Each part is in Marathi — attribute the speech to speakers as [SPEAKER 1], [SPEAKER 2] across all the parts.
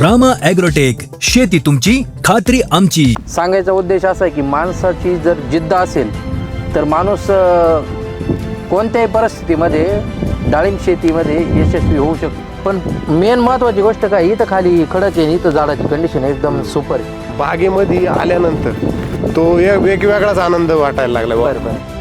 [SPEAKER 1] रामा ॲग्रोटेक शेती तुमची खात्री आमची.
[SPEAKER 2] सांगायचा उद्देश असा आहे की माणसाची जर जिद्द असेल तर माणूस अ, कोणत्याही परिस्थितीमध्ये डाळिंब शेतीमध्ये यशस्वी होऊ शकतो. पण मेन महत्त्वाची गोष्ट काय इथं खाली खडक आहे इथं झाडाची कंडिशन एकदम सुपर आहे.
[SPEAKER 3] बागेमध्ये आल्यानंतर तो एक वेगवेगळाच आनंद वाटायला लागला.
[SPEAKER 2] बरं बरं.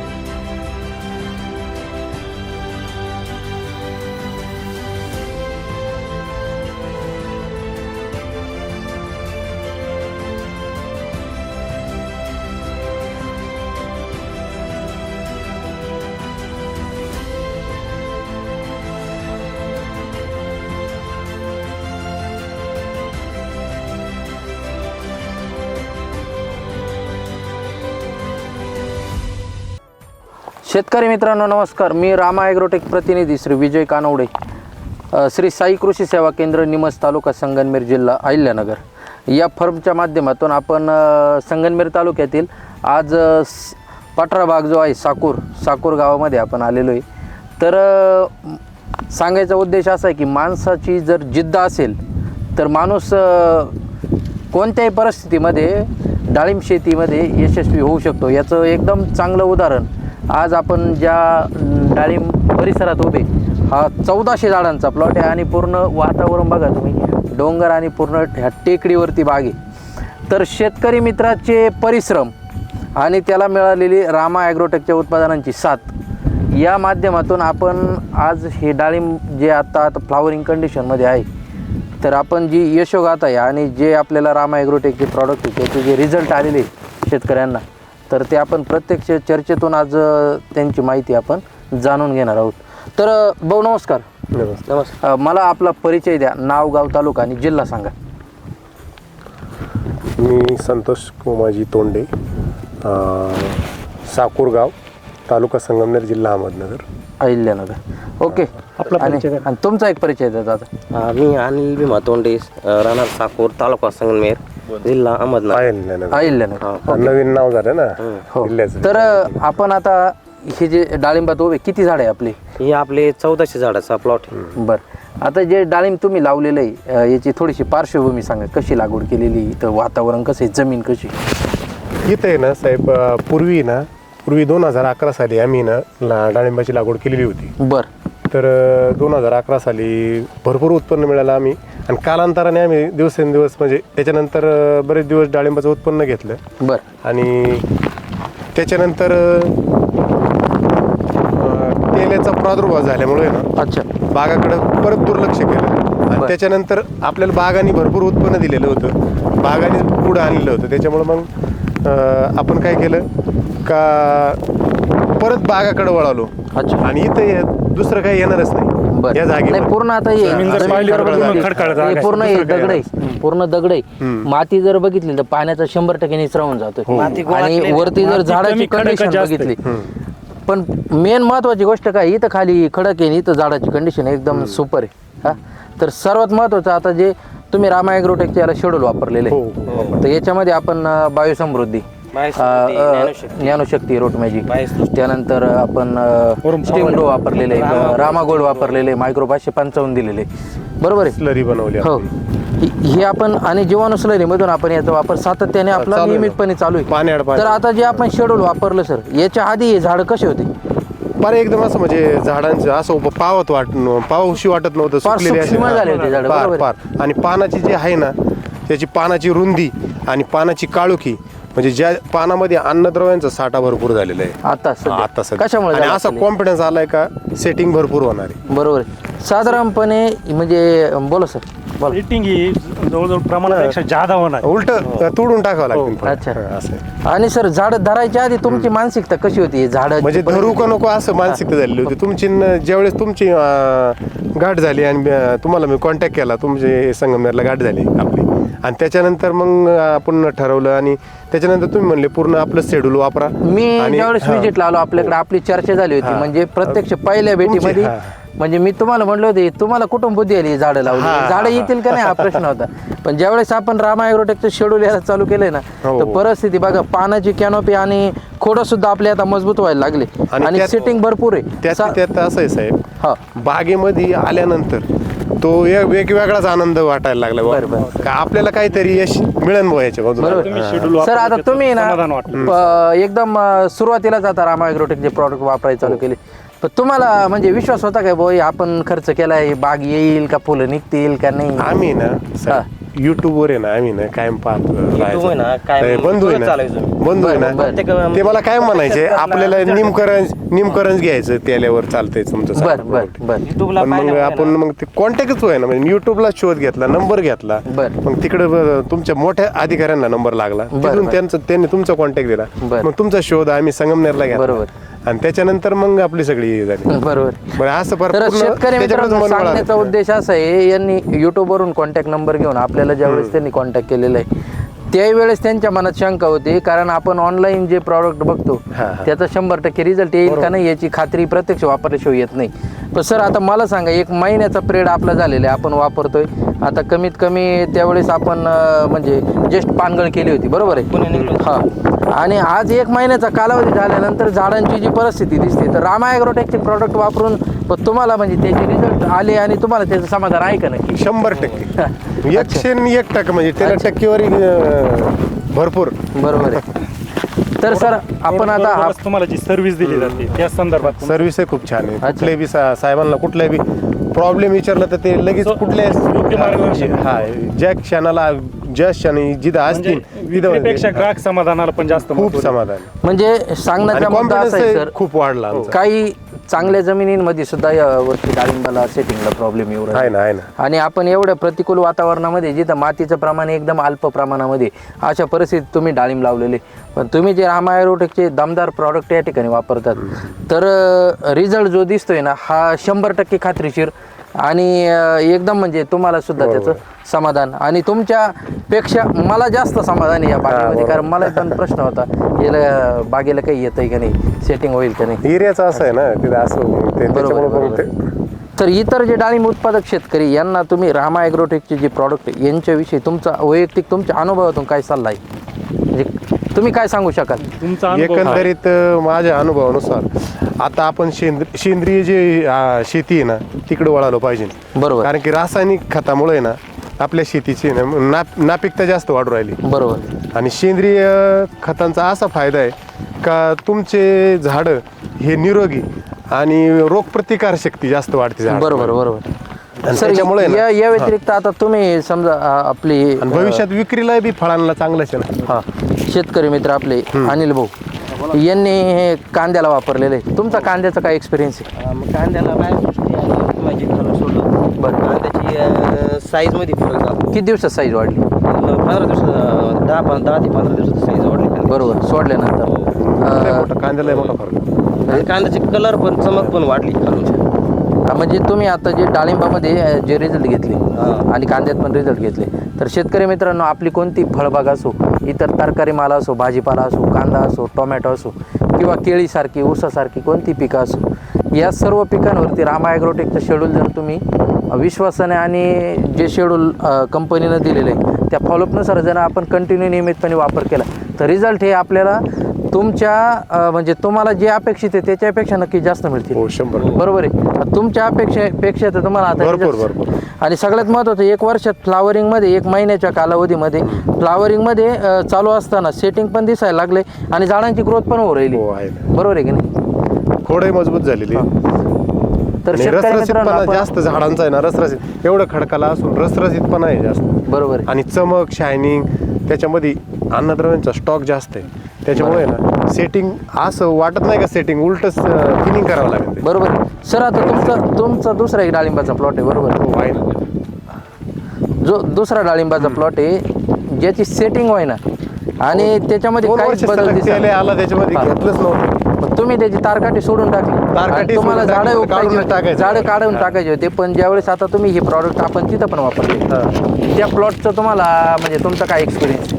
[SPEAKER 2] शेतकरी मित्रांनो नमस्कार. मी रामा ॲग्रोटेक प्रतिनिधी श्री विजय कानवडे. श्री साई कृषी सेवा केंद्र निमस तालुका संगनमेर जिल्हा अहिल्यानगर. या फर्मच्या माध्यमातून आपण संगनमेर तालुक्यातील आज पठरा भाग जो आहे साकूर साकूर गावामध्ये आपण आलेलो आहे. तर सांगायचा उद्देश असा आहे की माणसाची जर जिद्द असेल तर माणूस कोणत्याही परिस्थितीमध्ये डाळिंब शेतीमध्ये यशस्वी होऊ शकतो. याचं एकदम चांगलं उदाहरण आज आपण ज्या डाळिंब परिसरात उभे हा चौदाशे झाडांचा प्लॉट आहे आणि पूर्ण वातावरण बघा तुम्ही डोंगर आणि पूर्ण ह्या टेकडीवरती बाग आहे. तर शेतकरी मित्राचे परिश्रम आणि त्याला मिळालेली रामा ॲग्रोटेकच्या उत्पादनांची साथ या माध्यमातून आपण आज हे डाळिंब जे आता आता फ्लावरिंग कंडिशनमध्ये आहे तर आपण जी यशोगात आहे आणि जे आपल्याला रामा ॲग्रोटेकचे प्रॉडक्ट आहे त्याचे जे रिझल्ट आलेले आहे शेतकऱ्यांना तर ते आपण प्रत्यक्ष चर्चेतून आज त्यांची माहिती आपण जाणून घेणार आहोत. तर भाऊ नमस्कार.
[SPEAKER 3] नमस्कार.
[SPEAKER 2] नमस्कार मला आपला परिचय द्या. नाव गाव तालुका आणि जिल्हा सांगा.
[SPEAKER 3] मी संतोष कोमाजी तोंडे साकूरगाव तालुका संगमनेर जिल्हा अहमदनगर.
[SPEAKER 2] अहिल्यानगर. ओके. आणि आणि तुमचा एक परिचय द्या दादा.
[SPEAKER 4] मी अनिल भीमा तोंडे राहणार साकोर तालुका संगमेर जिल्हा अहमदनगर.
[SPEAKER 3] अहिल्यानगर नवीन नाव झालं ना?
[SPEAKER 2] हो. तर आपण आता हे जे डाळिंबात उभे किती झाड आहे आपली?
[SPEAKER 4] ही आपले चौदाशे झाडाचा प्लॉट
[SPEAKER 2] बर. आता जे डाळिंब तुम्ही लावलेलं आहे अ, याची थोडीशी पार्श्वभूमी सांगा. कशी लागवड केलेली इथं? वातावरण कसं आहे? जमीन कशी
[SPEAKER 3] इथं आहे ना साहेब अं, पूर्वी ना पूर्वी दोन हजार अकरा साली आम्ही ना ला- डाळिंबाची लागवड केलेली होती.
[SPEAKER 2] बर.
[SPEAKER 3] तर दोन हजार अकरा साली भरपूर उत्पन्न मिळालं आम्ही. आणि कालांतराने आम्ही दिवसेंदिवस म्हणजे त्याच्यानंतर बरेच दिवस डाळिंबाचं उत्पन्न घेतलं.
[SPEAKER 2] बर.
[SPEAKER 3] आणि त्याच्यानंतर अं, तेलाचा प्रादुर्भाव झाल्यामुळे ना
[SPEAKER 2] अच्छा.
[SPEAKER 3] बागाकडे परत दुर्लक्ष केलं. आणि. त्याच्यानंतर आपल्याला बागांनी भरपूर उत्पन्न दिलेलं होतं. बागांनी पुढं आणलेलं होतं. त्याच्यामुळं मग अं, आपण काय केलं? का परत बागाकडे वळालो.
[SPEAKER 2] अच्छा.
[SPEAKER 3] आणि इथं हे दुसरं काही येणारच नाही. या जागी
[SPEAKER 2] नाही पूर्ण आता हे
[SPEAKER 3] जमीन जर
[SPEAKER 2] जमीन
[SPEAKER 3] पाहिली
[SPEAKER 2] जर
[SPEAKER 3] तर
[SPEAKER 2] बघितली,
[SPEAKER 3] खडखड जागा
[SPEAKER 2] हे
[SPEAKER 3] आहे.
[SPEAKER 2] पूर्ण हे
[SPEAKER 3] दुसरं काही
[SPEAKER 2] दगड. आहे पूर्ण दगड आहे. माती जर बघितली तर पाण्याचा शंभर टक्के निचरावून
[SPEAKER 4] माती गोळातली
[SPEAKER 2] आणि वरती जर झाडाची कंडिशन बघितली. पण मेन महत्वाची गोष्ट काय इथं खाली खडक आहे आणि इथं झाडाची कंडिशन एकदम सुपर आहे. हा? तर सर्वात महत्वाचं आता जे तुम्ही रामा ॲग्रोटेकचे याला शेड्यूल वापरलेले
[SPEAKER 3] हो,
[SPEAKER 2] आहे. तर याच्यामध्ये आपण अं, बायोसमृद्धी
[SPEAKER 4] ज्ञानशक्ती.
[SPEAKER 2] रोट मॅजिक. त्यानंतर आपण स्टीम वापरलेले रामागोल्ड वापरलेले मायक्रो पाचशे पंचावन्न दिलेले. बरोबर आहे?
[SPEAKER 3] स्लरी बनवली
[SPEAKER 2] हो. ही- आपण आणि जीवाणू slurry मधून आपण याचा वापर सातत्याने आपला. नियमितपणे चालू आहे. तर आता जे आपण शेड्यूल वापरलं सर याच्या आधी हे झाड कसे होते?
[SPEAKER 3] फार एकदम असं म्हणजे झाडांचं असं पावत वाट पावशी वाटत नव्हतं
[SPEAKER 2] झाले होते
[SPEAKER 3] आणि पानाची जी आहे ना त्याची पानाची रुंदी आणि पानाची काळुखी म्हणजे ज्या पानामध्ये अन्नद्रव्यांचा साठा भरपूर झालेला आहे
[SPEAKER 2] आता सध्या.
[SPEAKER 3] आता सध्या.
[SPEAKER 2] कशामुळे
[SPEAKER 3] आणि
[SPEAKER 2] झालं
[SPEAKER 3] असा? कॉन्फिडन्स आलाय का सेटिंग भरपूर होणार आहे
[SPEAKER 2] बरोबर आहे साधारणपणे म्हणजे बोला सर बोला
[SPEAKER 5] रेटिंग ही जवळजवळ प्रमाणापेक्षा जादा होणार
[SPEAKER 3] उलट तोडून टाकावं लागतील पण.
[SPEAKER 2] हो. अच्छा.
[SPEAKER 3] हा, असं आहे.
[SPEAKER 2] आणि सर झाड धरायच्या आधी तुमची मानसिकता कशी होती झाड
[SPEAKER 3] म्हणजे धरू का नको असं मानसिकता झालेली होती तुमची न- ज्यावेळेस तुमची अं, गाठ झाली आणि अं, तुम्हाला मी कॉन्टॅक्ट केला तुमचे संगमनेरला गाठ झाली आपली आणि त्याच्यानंतर मग आपण ठरवलं आणि त्याच्यानंतर तुम्ही म्हणले पूर्ण आपलं शेड्यूल वापरा.
[SPEAKER 2] मी ज्यावेळेस
[SPEAKER 3] हा.
[SPEAKER 2] व्हिजिटला आलो आपल्याकडे आपली चर्चा झाली होती.
[SPEAKER 3] हा.
[SPEAKER 2] म्हणजे प्रत्यक्ष पहिल्या भेटीमध्ये
[SPEAKER 3] हा.
[SPEAKER 2] म्हणजे मी तुम्हाला म्हणलं होते तुम्हाला कुठून बुद्धी आली झाडं लावली
[SPEAKER 3] हा, हा,
[SPEAKER 2] झाडं येतील का नाही? हा प्रश्न होता. पण ज्यावेळेस आपण रामा ॲग्रोटेकचं शेड्यूल यायला चालू केलंय ना
[SPEAKER 3] हो.
[SPEAKER 2] तर परिस्थिती बघा पानाची कॅनोपी आणि खोडं सुद्धा आपले आता मजबूत व्हायला लागले.
[SPEAKER 3] आणि
[SPEAKER 2] सिटिंग भरपूर आहे.
[SPEAKER 3] त्यात असं आहे साहेब
[SPEAKER 2] हा.
[SPEAKER 3] बागेमध्ये आल्यानंतर तो एक वेगवेगळाच आनंद वाटायला लागला बुवा.
[SPEAKER 2] बरं, बरं.
[SPEAKER 3] का आपल्याला काहीतरी यश मिळेल बुवा याच्यामधून
[SPEAKER 5] तुम्ही schedule
[SPEAKER 2] बरोबर सर आता
[SPEAKER 5] त्याचं
[SPEAKER 2] तुम्ही ना
[SPEAKER 5] समाधान वाटलं.
[SPEAKER 2] प- एकदम अं, सुरुवातीलाच आता रामा ॲग्रोटेकचे प्रॉडक्ट वापरायला चालू केले पण तुम्हाला म्हणजे विश्वास होता काय भाऊ आपण खर्च केलाय बाग येईल का फुलं निघतील का नाही
[SPEAKER 3] आम्ही ना
[SPEAKER 2] हा.
[SPEAKER 3] युट्यूब वर आहे ना आम्ही ना कायम पाहत राहायचो.
[SPEAKER 4] आहे ना, कायम
[SPEAKER 3] ते बंधू आहे ना
[SPEAKER 4] चालायचो.
[SPEAKER 3] बंधू आहे
[SPEAKER 2] बरं, बरं.
[SPEAKER 3] ना ते मला काय म्हणायचे आपल्याला निमकरंज निमकरंज घ्यायचं त्याल्यावर चालतंय तुमचं
[SPEAKER 2] बर
[SPEAKER 3] सारं
[SPEAKER 2] बर
[SPEAKER 3] product.
[SPEAKER 2] बर
[SPEAKER 4] युट्यूबला
[SPEAKER 3] पण मग आपण मग ते कॉन्टॅक्टच होय ना म्हणजे युट्यूबला शोध घेतला नंबर घेतला
[SPEAKER 2] बरं.
[SPEAKER 3] मग तिकडे तुमच्या मोठ्या अधिकाऱ्यांना नंबर लागला तिथून
[SPEAKER 2] बरं.
[SPEAKER 3] त्यांचं त्यांनी तुमचा कॉन्टॅक्ट दिला
[SPEAKER 2] बरं.
[SPEAKER 3] मग तुमचा शोध आम्ही संगमनेरला घेतला
[SPEAKER 2] बरोबर.
[SPEAKER 3] आणि त्याच्यानंतर मग आपली सगळी हे झाली.
[SPEAKER 2] बरोबर.
[SPEAKER 3] बरं असं
[SPEAKER 2] तर
[SPEAKER 3] भरपूर
[SPEAKER 2] शेतकरी
[SPEAKER 3] त्याच्याकडेच
[SPEAKER 2] मित्रांनो
[SPEAKER 3] मन वळालं.
[SPEAKER 2] सांगण्याचा उद्देश असा आहे यांनी युट्यूबवरून कॉन्टॅक्ट नंबर घेऊन आपल्याला ज्यावेळेस त्यांनी कॉन्टॅक्ट केलेला आहे त्यावेळेस त्यांच्या मनात शंका होती कारण आपण ऑनलाईन जे प्रॉडक्ट बघतो. त्याचा शंभर टक्के रिझल्ट येईल का नाही याची खात्री प्रत्यक्ष वापरल्याशिवाय येत नाही. पण सर आता मला सांगा एक महिन्याचा पिरियड आपला झालेला आहे आपण वापरतोय. आता कमीत कमी त्यावेळेस आपण म्हणजे जस्ट पानगळ केली होती बरोबर आहे? हा. आणि आज एक महिन्याचा कालावधी झाल्यानंतर झाडांची जी परिस्थिती दिसते तर रामा ॲग्रोटेकचे प्रॉडक्ट वापरून पण तुम्हाला म्हणजे त्याचे रिझल्ट आले आणि तुम्हाला त्याचं समाधान आहे का नाही?
[SPEAKER 3] शंभर टक्के. एकशे आणि एक टक्का म्हणजे त्याला टक्केवारी अं, भरपूर
[SPEAKER 2] बरोबर आहे तर सर आपण आता हा
[SPEAKER 5] बरोबरच तुम्हाला जी सर्व्हिस दिली जाते त्या संदर्भात
[SPEAKER 3] सर्व्हिस खूप छान आहे
[SPEAKER 2] अच्छा.
[SPEAKER 3] कुठल्याही बी सा- साहेबांना कुठल्याही बी प्रॉब्लेम विचारला तर ते लगेच
[SPEAKER 5] योग्य मार्गदर्शन.
[SPEAKER 3] कुठल्या हा ज्या क्षणाला ज्या क्षणी जिथं
[SPEAKER 5] म्हणजे
[SPEAKER 3] असतील
[SPEAKER 5] विक्रीपेक्षा
[SPEAKER 3] तिथं
[SPEAKER 5] ग्राहक समाधानाला पण जास्त महत्त्व
[SPEAKER 3] खूप. समाधान
[SPEAKER 2] म्हणजे
[SPEAKER 3] आणि
[SPEAKER 2] सांगण्याचा मुद्दा असा आहे
[SPEAKER 3] कॉन्फिडन्स
[SPEAKER 2] सर
[SPEAKER 3] खूप वाढला आमचा.
[SPEAKER 2] काही चांगल्या जमिनींमध्ये सुद्धा या वरती डाळिंबाला सेटिंगला प्रॉब्लेम येऊ राहिला.
[SPEAKER 3] आहे ना आहे ना.
[SPEAKER 2] आणि आपण एवढ्या प्रतिकूल वातावरणामध्ये जिथं मातीचं प्रमाण एकदम अल्प प्रमाणामध्ये अशा परिस्थितीत तुम्ही डाळिंब लावलेले. पण तुम्ही जे रामा ॲरोटेकचे दमदार प्रॉडक्ट या ठिकाणी वापरतात तर रिझल्ट जो दिसतोय ना हा शंभर टक्के खात्रीशीर आणि अं, एकदम म्हणजे तुम्हाला सुद्धा त्याचं समाधान. आणि तुमच्या पेक्षा मला जास्त समाधान आहे या बागेमध्ये कारण मला पण प्रश्न होता याला बागेला काही येतंय का नाही सेटिंग होईल का नाही?
[SPEAKER 3] एरियाचं असं आहे ना तिथं असं ते-
[SPEAKER 2] बरोबर
[SPEAKER 3] त्याच्यामुळे. ते-
[SPEAKER 2] तर इतर जे डाळिंब उत्पादक शेतकरी यांना तुम्ही रामा ॲग्रोटेकचे जे प्रॉडक्ट यांच्याविषयी तुमचा वैयक्तिक तुमच्या अनुभवातून काय सल्ला आहे? म्हणजे तुम्ही काय सांगू शकाल?
[SPEAKER 5] तुमचा अनुभव
[SPEAKER 3] एकंदरीत अं, माझ्या अनुभवानुसार आता आपण सेंद्र सेंद्रिय जे अं, शेती आहे ना तिकडे वळालो पाहिजे.
[SPEAKER 2] बरोबर.
[SPEAKER 3] कारण की रासायनिक खतामुळे आहे ना आपल्या शेतीची ना नाप नापिकता जास्त वाढू राहिली.
[SPEAKER 2] बरोबर.
[SPEAKER 3] आणि सेंद्रिय खतांचा असा फायदा आहे का तुमचे झाडं हे निरोगी आणि रोगप्रतिकार शक्ती जास्त वाढते झाडांमध्ये.
[SPEAKER 2] बरोबर बरोबर.
[SPEAKER 3] आणि
[SPEAKER 2] सर
[SPEAKER 3] त्याच्यामुळे ना-
[SPEAKER 2] या या व्यतिरिक्त आता तुम्ही समजा आपली
[SPEAKER 3] आणि भविष्यात विक्रीला बी फळांना चांगलंच आहे ना.
[SPEAKER 2] हा. शेतकरी मित्र आपले अनिल भाऊ यांनी हे कांद्याला वापरलेले आहे. तुमचा कांद्याचा काय एक्सपिरियन्स आहे?
[SPEAKER 4] अं, मग कांद्याला काय गोष्टी आहे, माझी घालून सोडलं.
[SPEAKER 2] बरं.
[SPEAKER 4] कांद्याची साईजमध्ये फरक झाला
[SPEAKER 2] किती दिवसात साईज वाढली?
[SPEAKER 4] पंधरा दिवस अं, दहा पं- दहा ते पंधरा दिवसात साईज वाढली कांद्याची.
[SPEAKER 2] बरोबर सोडल्यानंतर.
[SPEAKER 3] लय
[SPEAKER 2] अ,
[SPEAKER 3] मोठा कांद्याला लय मोठा फरक.
[SPEAKER 4] आणि कांद्याची कलर पण चमक पण वाढली. खालून
[SPEAKER 2] हा, म्हणजे तुम्ही आता जे डाळिंबामध्ये अ, जे रिझल्ट घेतले
[SPEAKER 4] हा.
[SPEAKER 2] आणि कांद्यात पण रिझल्ट घेतले तर शेतकरी मित्रांनो आपली कोणती फळबाग असो इतर तरकारी माल असो भाजीपाला असो कांदा असो टोमॅटो असो किंवा केळीसारखी ऊसासारखी कोणती पिकं असो या सर्व पिकांवरती रामा ॲग्रोटेकचं शेड्यूल जर तुम्ही विश्वासाने आणि जे शेड्यूल कंपनीनं दिलेलं आहे त्या फॉलोअपनुसार जर आपण कंटिन्यू नियमितपणे वापर केला तर रिझल्ट हे आपल्याला तुमच्या म्हणजे तुम्हाला जे अपेक्षित आहे त्याच्यापेक्षा नक्की जास्त मिळतील.
[SPEAKER 3] हो शंभर
[SPEAKER 2] बरोबर आहे. तुमच्या अपेक्षा पेक्षा तर तुम्हाला आता
[SPEAKER 3] भरपूर.
[SPEAKER 2] आणि सगळ्यात महत्त्वाचं एक वर्षात फ्लावरिंगमध्ये एक महिन्याच्या कालावधीमध्ये फ्लावरिंगमध्ये चालू असताना सेटिंग पण दिसायला लागले आणि झाडांची ग्रोथ पण होऊ राहिली.
[SPEAKER 3] हो आहे ना.
[SPEAKER 2] बरोबर आहे की नाही?
[SPEAKER 3] खोडही मजबूत झालेली.
[SPEAKER 2] तर
[SPEAKER 3] आणि
[SPEAKER 2] शेतकरी मित्रांनो
[SPEAKER 3] रसरशीतपणा
[SPEAKER 2] आपण-
[SPEAKER 3] जास्त झाडांचा आहे ना रसरशीत एवढं खडकाला असून रसरशीतपणा आहे जास्त.
[SPEAKER 2] बरोबर आहे.
[SPEAKER 3] आणि चमक शायनिंग त्याच्यामध्ये अन्नद्रव्यांचा स्टॉक जास्त आहे. त्याच्यामुळे ना सेटिंग असं वाटत नाही का सेटिंग उलट थिनिंग करावं लागेल ते.
[SPEAKER 2] बरोबर सर आता तुमचा तुमचा दुसरा एक डाळिंबाचा प्लॉट आहे बरोबर?
[SPEAKER 3] हो आहे ना.
[SPEAKER 2] जो दुसरा डाळिंबाचा प्लॉट आहे ज्याची सेटिंग होय ना आणि त्याच्यामध्ये
[SPEAKER 3] दोन
[SPEAKER 2] काहीच
[SPEAKER 3] वर्ष
[SPEAKER 2] बदल
[SPEAKER 3] सलग
[SPEAKER 2] दिसत
[SPEAKER 3] तेल आला त्याच्यामध्ये
[SPEAKER 2] हा.
[SPEAKER 3] घेतलंच नव्हतं.
[SPEAKER 2] पण तुम्ही त्याची तारकाठी सोडून टाकली. आणि तुम्हाला
[SPEAKER 3] सोडून
[SPEAKER 2] झाडं
[SPEAKER 3] टाकली,
[SPEAKER 2] उपटायची
[SPEAKER 3] काढूनच
[SPEAKER 2] होती.
[SPEAKER 3] टाकायचं.
[SPEAKER 2] झाडं काढून
[SPEAKER 3] हा.
[SPEAKER 2] टाकायचे होते पण ज्यावेळेस आता तुम्ही हे प्रॉडक्ट आपण तिथं पण वापरले.
[SPEAKER 3] हा.
[SPEAKER 2] त्या प्लॉटचं तुम्हाला म्हणजे तुमचा काय एक्सपिरियन्स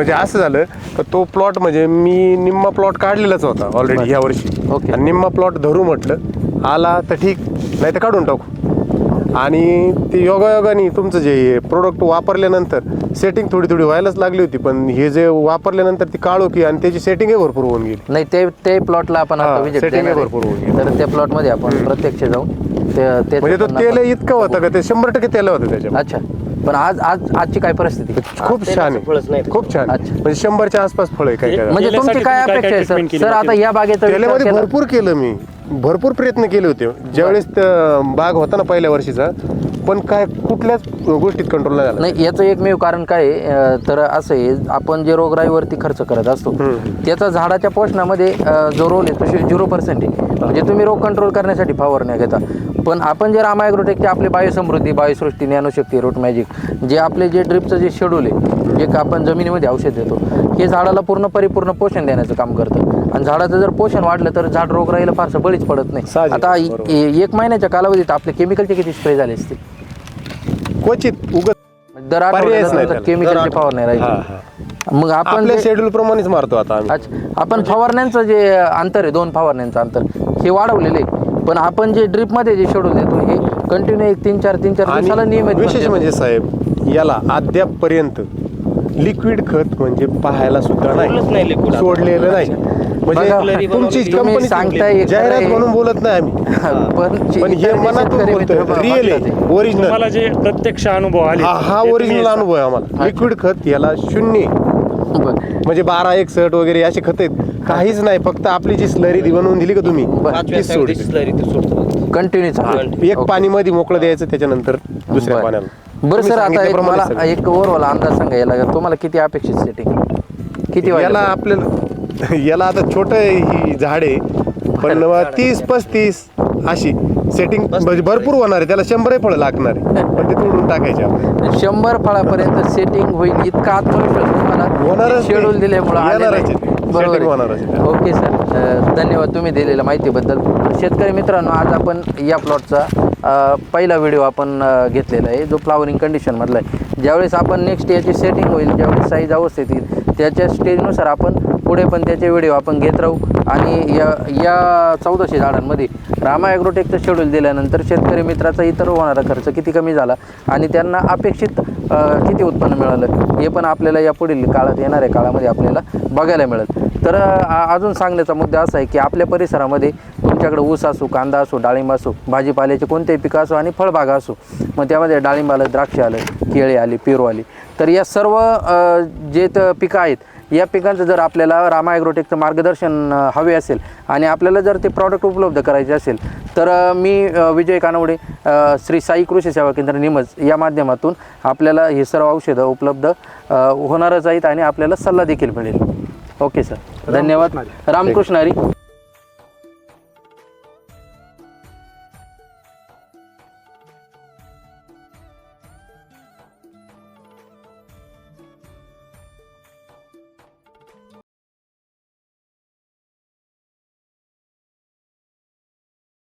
[SPEAKER 3] म्हणजे असं झालं का तो प्लॉट म्हणजे मी निम्मा प्लॉट काढलेलाच होता ऑलरेडी ह्या वर्षी.
[SPEAKER 2] ओके.
[SPEAKER 3] आणि निम्मा प्लॉट धरू म्हटलं आला तर ठीक नाही तर काढून टाकू. आणि ते योगायोगाने तुमचं जे प्रोडक्ट वापरल्यानंतर सेटिंग थोडी थोडी व्हायलाच लागली होती पण हे जे वापरल्यानंतर ती काळोखी आणि त्याची सेटिंगही भरपूर होऊन गेली.
[SPEAKER 2] नाही ते ते प्लॉटला आपण आता विजिट
[SPEAKER 3] setting
[SPEAKER 2] देणार
[SPEAKER 3] भरपूर होऊन.
[SPEAKER 2] तर त्या प्लॉटमध्ये आपण प्रत्यक्ष जाऊन ते
[SPEAKER 3] म्हणजे तो तेल इतकं होतं का? ते शंभर टक्के तेल होतं त्याच्यात
[SPEAKER 2] अच्छा. पण आज आज आजची काय परिस्थिती?
[SPEAKER 3] खूप छान
[SPEAKER 4] फळच नाही
[SPEAKER 3] आहे खूप छान
[SPEAKER 2] अच्छा.
[SPEAKER 3] म्हणजे शंभरच्या आसपास फळ आहे काय काय
[SPEAKER 2] म्हणजे तुमची काय अपेक्षा आहे
[SPEAKER 5] treatment
[SPEAKER 2] सर?
[SPEAKER 5] केली
[SPEAKER 2] सर आता? या बागेचा विचार
[SPEAKER 3] तेलामध्ये
[SPEAKER 2] केला-
[SPEAKER 3] भरपूर केलं मी. भरपूर प्रयत्न केले होते. ज्यावेळेस त- बाग होता ना पहिल्या वर्षीचा पण काय कुठल्याच गोष्टीत कंट्रोल नाही झाला.
[SPEAKER 2] नाही याचं एकमेव कारण काय आहे अं, तर असं आहे आपण जे रोगराईवरती खर्च करत असतो त्याचा झाडाच्या पोषणामध्ये अं, जो रोल आहे तो झिरो पर्सेंट आहे. म्हणजे तुम्ही रोग कंट्रोल करण्यासाठी फवारण्या घेता. पण आपण जे रामायग्रोटेकचे आपले बायोसमृद्धी बायोसृष्टी ज्ञानशक्ती रूट मॅजिक जे आपले जे ड्रिपचं जे शेड्यूल आहे जे आपण जमिनीमध्ये औषध देतो हे झाडाला पूर्ण परिपूर्ण पोषण देण्याचं काम करतं. आणि झाडाचं जर पोषण वाढलं तर झाड रोगराईला फारसं बळीच पडत नाही. आता एक महिन्याच्या कालावधीत आपले केमिकलचे किती स्प्रे झाले असतील?
[SPEAKER 3] क्वचित उगत
[SPEAKER 2] दर
[SPEAKER 3] नाही
[SPEAKER 2] आठवड्याला
[SPEAKER 3] त्याला.
[SPEAKER 2] केमिकलची फवारणी
[SPEAKER 3] हा,
[SPEAKER 2] राहायची मग आपण
[SPEAKER 3] शेड्यूल प्रमाणेच मारतो आता
[SPEAKER 2] आपण फवारण्यांचं जे अंतर आहे दोन फवारण्यांचं अंतर हे वाढवलेलं आहे. पण आपण जे ड्रिपमध्ये जे शेड्यूल देतो हे कंटिन्यू एक तीन चार तीन चार दिवसाला नियमित
[SPEAKER 3] विशेष. म्हणजे साहेब याला अद्यापपर्यंत लिक्विड खत म्हणजे पाहायला सुद्धा
[SPEAKER 4] नाही.
[SPEAKER 3] सोडलेलं नाही. म्हणजे तुमची कंपनी
[SPEAKER 2] सांगताय
[SPEAKER 3] जाहिरात. म्हणून बोलत नाही आम्ही.
[SPEAKER 2] पण
[SPEAKER 3] हे मनातून बोलतोय रिअल आहे. ओरिजिनल
[SPEAKER 5] तुम्हाला जे प्रत्यक्ष अनुभव आले
[SPEAKER 3] हा ओरिजिनल अनुभव आहे आम्हाला. लिक्विड खत याला शून्य
[SPEAKER 2] बरं.
[SPEAKER 3] म्हणजे बारा एक सट वगैरे असे खत आहेत. काहीच नाही फक्त आपली जी स्लरी बनवून दिली का तुम्ही? तीच सोडली
[SPEAKER 2] कंटिन्यू चालू.
[SPEAKER 3] एक पाणी मध्ये मोकळं द्यायचं त्याच्यानंतर दुसऱ्या
[SPEAKER 2] बरं.
[SPEAKER 3] पाण्याला.
[SPEAKER 2] बरं
[SPEAKER 3] तुम्ही
[SPEAKER 2] सर आता एक
[SPEAKER 3] सांगितल्याप्रमाणे
[SPEAKER 2] मला
[SPEAKER 3] सगळं.
[SPEAKER 2] एक ओव्हरऑल अंदाज सांगा याला तुम्हाला किती अपेक्षित सेटिंग किती
[SPEAKER 3] याला आपल्याला याला आता छोट ही झाड आहे पण तीस पस्तीस अशी. सेटिंग म्हणजे भरपूर होणार आहे. त्याला शंभरही फळं लागणार आहे. पण ते तोडून टाकायचे आपण
[SPEAKER 2] शंभर फळापर्यंत सेटिंग होईल. इतका आत्मविश्वास तुम्हाला
[SPEAKER 3] होणारच ते.
[SPEAKER 2] शेड्यूल दिल्यामुळे आलेला
[SPEAKER 3] येणारच
[SPEAKER 2] आहे.
[SPEAKER 3] आहे.
[SPEAKER 2] बरोबर
[SPEAKER 3] होणारच
[SPEAKER 2] आहे. ओके सर धन्यवाद तुम्ही दिलेल्या माहितीबद्दल. शेतकरी मित्रांनो आज आपण या प्लॉटचा पहिला व्हिडिओ आपण अ, घेतलेला आहे. जो फ्लावरिंग कंडिशनमधला आहे. ज्यावेळेस आपण नेक्स्ट याची सेटिंग होईल ज्यावेळेस साईज अवस्थेत येईल त्याच्या स्टेजनुसार आपण पुढे पण त्याचे व्हिडिओ आपण घेत राहू. आणि या या चौदाशे झाडांमध्ये रामा ॲग्रोटेकचं शेड्यूल दिल्यानंतर शेतकरी मित्राचा इतर होणारा खर्च किती कमी झाला आणि त्यांना अपेक्षित किती उत्पन्न मिळालं? हे पण आपल्याला या पुढील काळात येणाऱ्या काळामध्ये आपल्याला बघायला मिळेल. तर अजून सांगण्याचा मुद्दा असा आहे की आपल्या परिसरामध्ये तुमच्याकडे ऊस असो कांदा असो डाळिंब असो भाजीपाल्याचे कोणतेही पिकं असो आणि फळबागा असो मग त्यामध्ये डाळिंब आलं द्राक्ष आलं केळी आली पेरू आली. तर या सर्व जे पिकं आहेत या पिकांचं जर आपल्याला रामा ॲग्रोटेकचं मार्गदर्शन हवे असेल आणि आपल्याला जर ते प्रॉडक्ट उपलब्ध करायचे असेल तर मी विजय कानवडे श्री साई कृषी सेवा केंद्र निमज या माध्यमातून आपल्याला हे सर्व औषधं उपलब्ध होणारच आहेत आणि आपल्याला सल्ला देखील मिळेल. Okay sir. धन्यवाद. रामकृष्ण हरी.